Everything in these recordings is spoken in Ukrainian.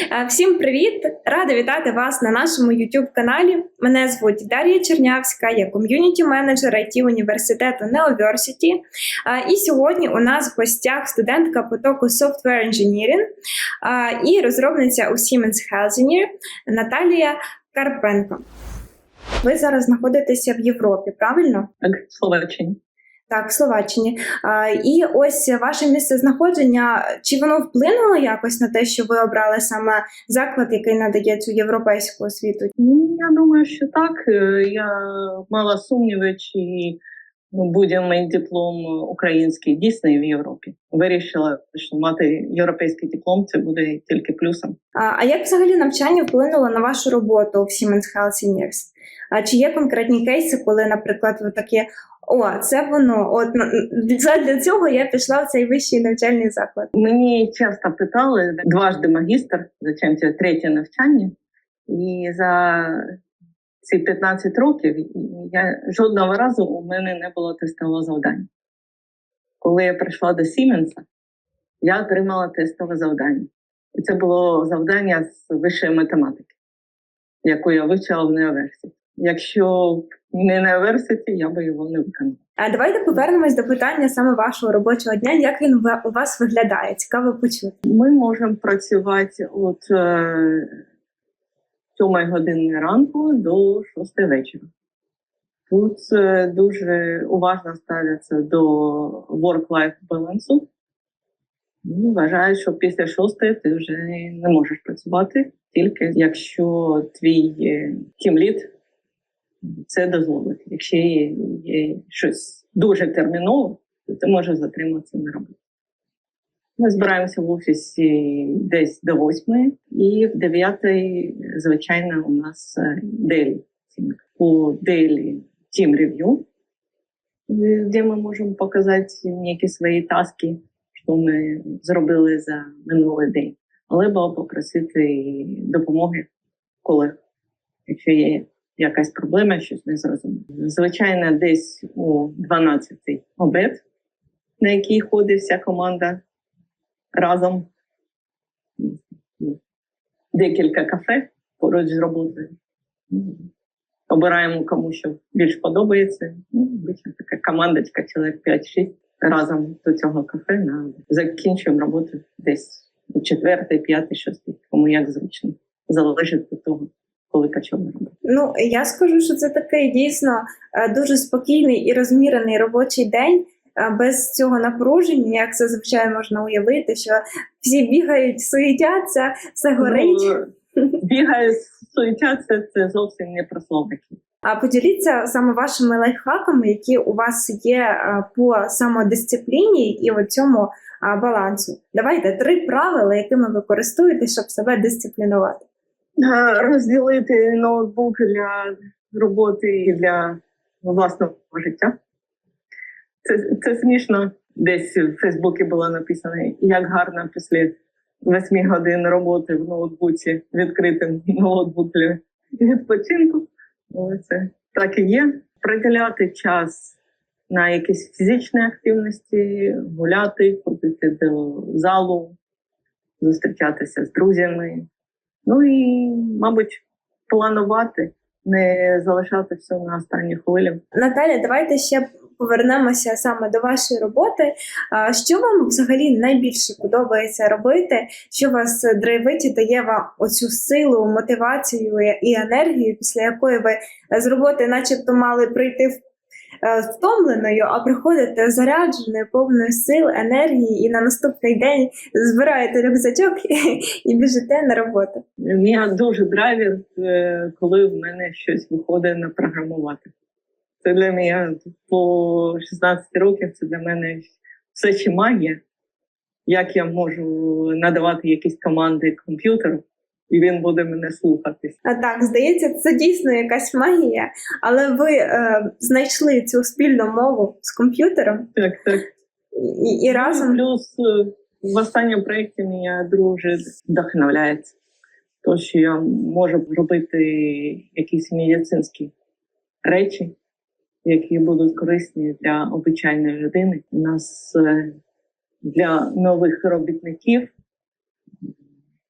Е, Всім привіт! Рада вітати вас на нашому youtube каналі. Мене звуть Дар'я Чернявська, я ком'юніті менеджер IT університету Neoversity. Е, І сьогодні у нас в гостях студентка потоку Software Engineering е, і розробниця у Siemens Healthineer Наталія Карпенко. Ви зараз знаходитеся в Європі, правильно? Так, Словаччині. Так, в Словаччині. А, і ось ваше місце знаходження. Чи воно вплинуло якось на те, що ви обрали саме заклад, який надає цю європейську освіту? Ну, Я думаю, що так. Е, Я мала сумніви, чи ну, буде мій диплом український дійсний в Європі. Вирішила, що мати європейський диплом це буде тільки плюсом. А, а як взагалі навчання вплинуло на вашу роботу в Siemens Healthineers? А чи є конкретні кейси, коли, наприклад, ви такі о, це воно? От для цього я пішла в цей вищий навчальний заклад. Мені часто питали дважди магістр, зачем це третє навчання, і за ці 15 років я жодного разу у мене не було тестового завдання. Коли я прийшла до Сіменса, я отримала тестове завдання. І це було завдання з вищої математики, яку я вивчила в Неоверсіті. Якщо не Неоверсіті, я би його не виконала. А давайте повернемось до питання саме вашого робочого дня. Як він у вас виглядає? Цікаво почути. Ми можемо працювати от е, 7 години ранку до 6 вечора. Тут е, дуже уважно ставляться до work-life балансу. Ну, Вважаю, що після 6 ти вже не можеш працювати, тільки якщо твій е, тімліт це дозволить. Якщо є, є щось дуже термінове, то ти можеш затриматися на роботі. Ми збираємося в офісі десь до восьмої, і в дев'ятій, звичайно, у нас дейлі. У дейлі тім рев'ю, де ми можемо показати які свої таски, що ми зробили за минулий день. Але було попросити допомоги колег, якщо є якась проблема, щось не зрозуміло. Звичайно, десь у 12-й обед, на який ходить вся команда разом декілька кафе поруч з роботою. Обираємо кому що більш подобається. Ну, така командочка, чоловік 5-6 разом до цього кафе на закінчуємо роботу десь у четвертий, п'ятий, шостий, кому як зручно. Залежить від того, коли почали роботу. Ну я скажу, що це такий дійсно е, дуже спокійний і розмірений робочий день. е, Без цього напруження, як зазвичай можна уявити, що всі бігають, суетяться, все горить. Ну, бігає, суетяться, це зовсім не про словники. А поділіться саме вашими лайфхаками, які у вас є по самодисципліні і от цьому балансу. Давайте три правила, якими ви користуєтесь, щоб себе дисциплінувати. Е, розділити ноутбук для роботи і для власного життя. Це, це смішно. Десь в Фейсбуці було написано, як гарно після восьми годин роботи в ноутбуці відкрити ноутбук для відпочинку. Це так і є. Приділяти час на якісь фізичні активності, гуляти, ходити до залу, зустрічатися з друзями. Ну і, мабуть, планувати, не залишати все на останню хвилю. Наталя, давайте ще повернемося саме до вашої роботи. Що вам взагалі найбільше подобається робити? Що вас драйвить і дає вам оцю силу, мотивацію і енергію, після якої ви з роботи, начебто, мали прийти в- втомленою, а приходите зарядженою, повною сил, енергії, і на наступний день збираєте рюкзачок і біжите на роботу. Мене дуже драйвить, е, коли в мене щось виходить напрограмувати. Це для мене по 16 років, це для мене все ще магія. Як я можу надавати якісь команди комп'ютеру, і він буде мене слухатись. А так, здається, це дійсно якась магія, але ви е, знайшли цю спільну мову з комп'ютером Так, так. і, і разом. Плюс е, в останньому проєкті мене дуже вдохновляє. То, що я можу робити якісь медицинські речі, які будуть корисні для обичайної людини. У нас е, для нових робітників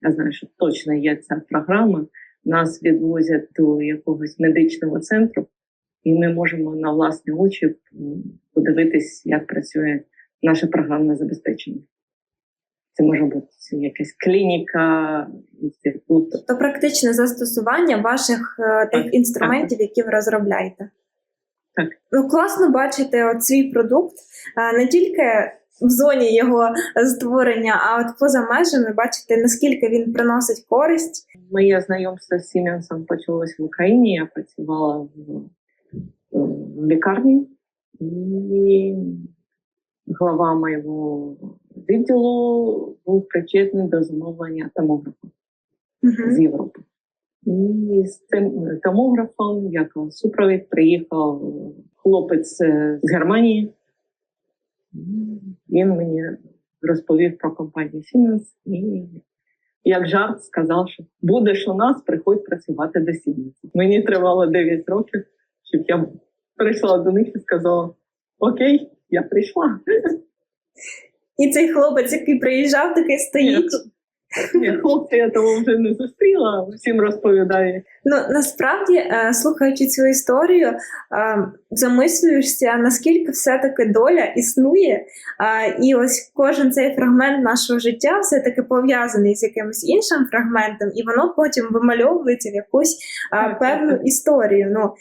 я знаю, що точно є ця програма. Нас відвозять до якогось медичного центру, і ми можемо на власні очі подивитись, як працює наше програмне забезпечення. Це може бути якась клініка, інститут. То практичне застосування ваших е, тих Так, інструментів, які ви розробляєте. Так. Ну класно бачити от свій продукт е, не тільки в зоні його створення, а от поза межами бачити, наскільки він приносить користь. Моє знайомство з Сіменсом почалось в Україні. Я працювала в, в лікарні, і глава моєго відділу був причетний до замовлення томографа Мгм. з Європи. І з цим томографом, як супровід, приїхав хлопець е, з Германії. Він мені розповів про компанію Siemens і як жарт сказав, що будеш у нас, приходь працювати до Siemens. Мені тривало 9 років, щоб я прийшла до них і сказала: Окей, я прийшла. І цей хлопець, який приїжджав, такий стоїть. Ні, хлопця я того вже не зустріла, всім розповідає. Ну насправді, е, слухаючи цю історію, е, замислюєшся, наскільки все-таки доля існує, е, і ось кожен цей фрагмент нашого життя все-таки пов'язаний з якимось іншим фрагментом, і воно потім вимальовується в якусь певну історію. Ну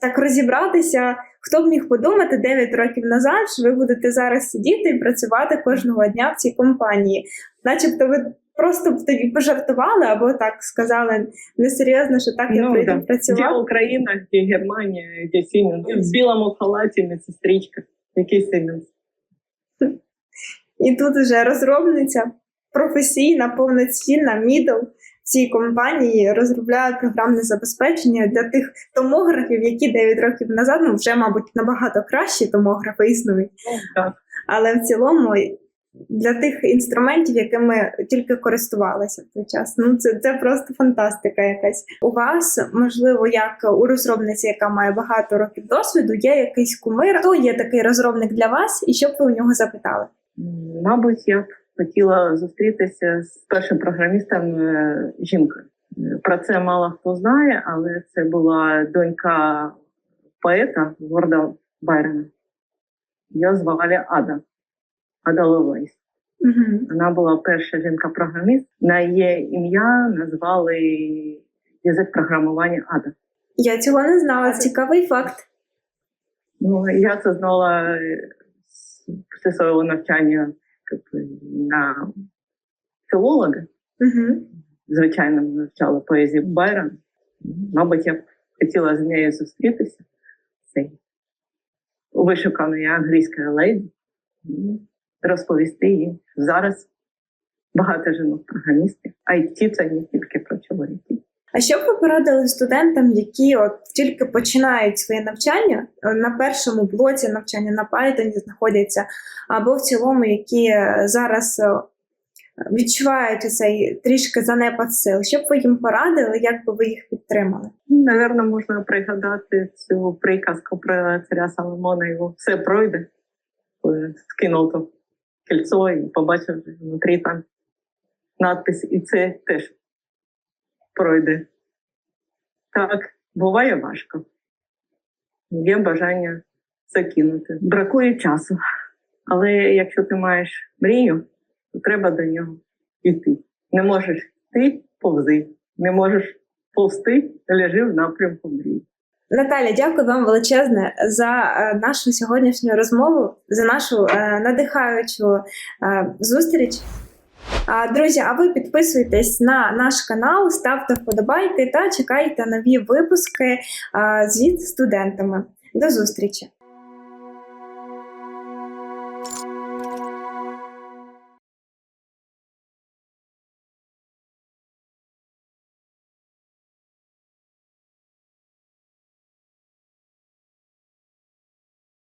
так розібратися, хто б міг подумати 9 років назад, що ви будете зараз сидіти і працювати кожного дня в цій компанії, начебто ви. Просто б тоді пожартували або так сказали несерйозно, що так я Ну, прийду да. Де працювати. Україна, де Германія, де Siemens. В білому халаті медсестричка. Який Siemens? І тут вже розробниця професійна, повноцінна, мідл цій компанії розробляє програмне забезпечення для тих томографів, які 9 років назад, ну вже, мабуть, набагато кращі томографи існують. Так. Але в цілому для тих інструментів, якими тільки користувалися в той час. Ну це, це просто фантастика якась. У вас, можливо, як у розробниці, яка має багато років досвіду, є якийсь кумир. Хто є такий розробник для вас, і що б ви у нього запитали? Мабуть, я б хотіла зустрітися з першим програмістом е, жінкою. Про це мало хто знає, але це була донька поета Ворда Байрона. Її звали Ада. Ада Ловейс. Угу. Вона була перша жінка-програміст. На її ім'я назвали язик програмування Ада. Я цього не знала. Цікавий факт. Ну, я це знала е, після свого навчання як на філолога. Угу. Звичайно, навчала поезію Байрона. Мабуть, я б хотіла з нею зустрітися. Цей вишуканої англійської леді. Розповісти їй. Зараз багато жінок програмістів. IT це не тільки про чоловіків. А що б ви порадили студентам, які от тільки починають своє навчання е, на першому блоці навчання на Python знаходяться, або в цілому, які е, зараз е, відчувають цей трішки занепад сил? Що б ви їм порадили, як би ви їх підтримали? Наверно, можна пригадати цю приказку про царя Соломона. Його все пройде. Скинув то кільцо і побачив внутрі там надпис, і це теж пройде. Так, буває важко. Є бажання закинути. Бракує часу. Але якщо ти маєш мрію, то треба до нього йти. Не можеш йти, повзи. Не можеш повсти, лежи в напрямку мрії. Наталя, дякую вам величезне за е, нашу сьогоднішню розмову, за нашу е, надихаючу е, зустріч. Друзі, а ви підписуйтесь на наш канал, ставте вподобайки та чекайте нові випуски е, з студентами. До зустрічі!